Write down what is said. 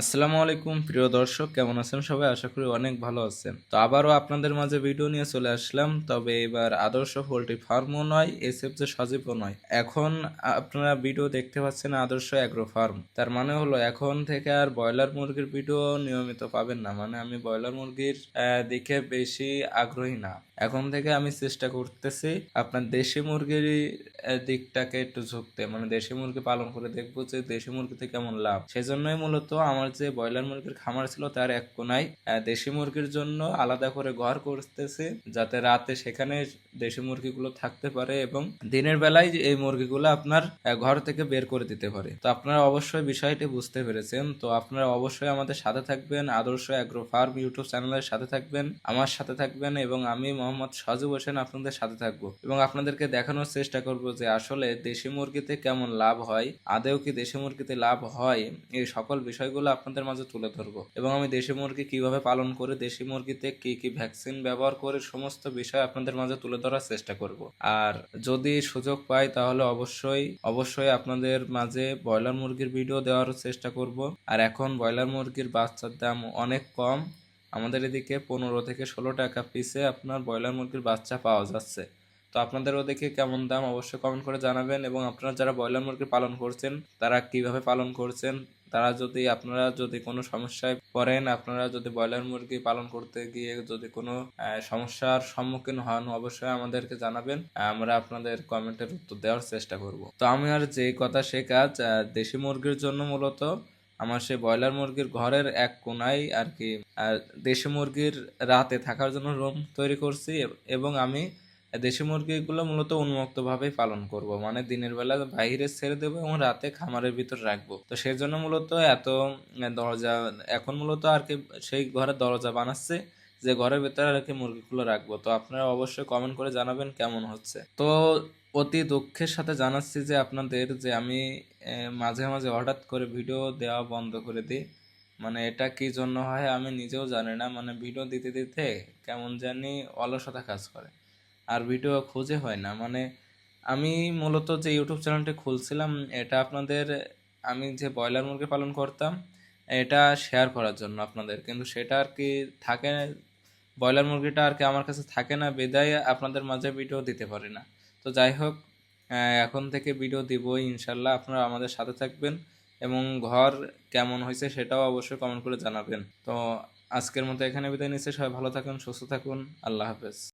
আসসালামু আলাইকুম, প্রিয় দর্শক, কেমন আছেন সবাই? আশা করি অনেক ভালো আছেন। তো আবারও আপনাদের মাঝে ভিডিও নিয়ে চলে আসলাম। তবে এবার আদর্শ পোলট্রি ফার্মও নয়, এসএফ যে সজীবও নয়। এখন আপনারা ভিডিও দেখতে পাচ্ছেন আদর্শ অ্যাগ্রো ফার্ম তার মানে হলো, এখন থেকে আর ব্রয়লার মুরগির ভিডিও নিয়মিত পাবেন না। মানে আমি ব্রয়লার মুরগির দিকে বেশি আগ্রহী না। এখন থেকে আমি চেষ্টা করতেছি আপনার দেশি মুরগির দিকটাকে একটু ঝুঁকতে। মানে দেশি মুরগি পালন করে দেখব যে দেশি মুরগিতে কেমন লাভ। সেজন্যই মূলত আমার যে ব্রয়লার মুরগির খামার ছিল তার এক কোনায় দেশি মুরগির জন্য আলাদা করে ঘর করতেছে, যাতে রাতে সেখানে দেশি মুরগিগুলো থাকতে পারে এবং দিনের বেলায় এই মুরগিগুলো আপনার ঘর থেকে বের করে দিতে পারে। তো আপনারা অবশ্যই বিষয়টি বুঝতে পেরেছেন। তো আপনারা অবশ্যই আমাদের সাথে থাকবেন। আদর্শ অ্যাগ্রো ফার্ম ইউটিউব চ্যানেলের সাথে থাকবেন, আমার সাথে থাকবেন এবং আমি মোহাম্মদ সাজু হোসেন আপনাদের সাথে থাকব। এবং আপনাদেরকে দেখানোর চেষ্টা করব যে আসলে দেশি মুরগিতে কেমন লাভ হয় আদেও কি দেশি মুরগিতে লাভ হয়, এই সকল বিষয়গুলো আপনাদের মাঝে তুলে ধরবো। এবং আমি দেশি মুরগি কীভাবে পালন করে, দেশি মুরগিতে কি কি ভ্যাকসিন ব্যবহার করে, সমস্ত বিষয় আপনাদের মাঝে তুলে ধরার চেষ্টা করব। আর যদি সুযোগ পাই তাহলে অবশ্যই অবশ্যই আপনাদের মাঝে ব্রয়লার মুরগির ভিডিও দেওয়ার চেষ্টা করব। আর এখন ব্রয়লার মুরগির বাচ্চার দাম অনেক কম। আমাদের এদিকে পনেরো থেকে ষোলো টাকা পিসে আপনার ব্রয়লার মুরগির বাচ্চা পাওয়া যাচ্ছে। তো আপনাদের ওদিকে কেমন দাম অবশ্যই কমেন্ট করে জানাবেন এবং আপনারা যারা ব্রয়লার মুরগি পালন করছেন, তারা কীভাবে পালন করছেন, তারা যদি, আপনারা যদি কোনো সমস্যায় পড়েন, আপনারা যদি ব্রয়লার মুরগি পালন করতে গিয়ে যদি কোনো সমস্যার সম্মুখীন হন, অবশ্যই আমাদেরকে জানাবেন, আমরা আপনাদের কমেন্টের উত্তর দেওয়ার চেষ্টা করব। তো আমি আর যে কথা, সে কাজ দেশি মুরগির জন্য মূলত আমার সেই ব্রয়লার মুরগির ঘরের এক কোনায় আর কি দেশি মুরগির রাতে থাকার জন্য রুম তৈরি করছি এবং আমি দেশি মুরগিগুলো মূলত উন্মুক্তভাবেই পালন করব। মানে দিনের বেলা বাইরে ছেড়ে দেবো এবং রাতে খামারের ভিতর রাখব। তো সেই জন্য মূলত এত দরজা, এখন মূলত আর কি সেই ঘরের দরজা বানাচ্ছে যে ঘরের ভিতরে আর কি মুরগিগুলো রাখব। তো আপনারা অবশ্যই কমেন্ট করে জানাবেন কেমন হচ্ছে। তো অতি দুঃখের সাথে জানাচ্ছি যে আপনাদের যে আমি মাঝে মাঝে হঠাৎ করে ভিডিও দেওয়া বন্ধ করে দিই। মানে এটা কি জন্য হয় আমি নিজেও জানি না। মানে ভিডিও দিতে দিতে কেমন জানি অলসতা কাজ করে। আর ভিডিও খুঁজে হয় না। মানে আমি মূলত যে ইউটিউব চ্যানেলটি খুলছিলাম, এটা আপনাদের, আমি যে ব্রয়লার মুরগি পালন করতাম, এটা শেয়ার করার জন্য আপনাদের। কিন্তু সেটা আর কি থাকে, ব্রয়লার মুরগিটা আর কি আমার কাছে থাকে না, বিদায় আপনাদের মাঝে ভিডিও দিতে পারি না। তো যাই হোক এখন থেকে ভিডিও দিবই ইনশাল্লাহ আপনারা আমাদের সাথে থাকবেন এবং ঘর কেমন হয়েছে সেটাও অবশ্যই কমেন্ট করে জানাবেন। তো আজকের মতো এখানে বিদায় নিচ্ছে, সবাই ভালো থাকুন, সুস্থ থাকুন, আল্লাহ হাফেজ।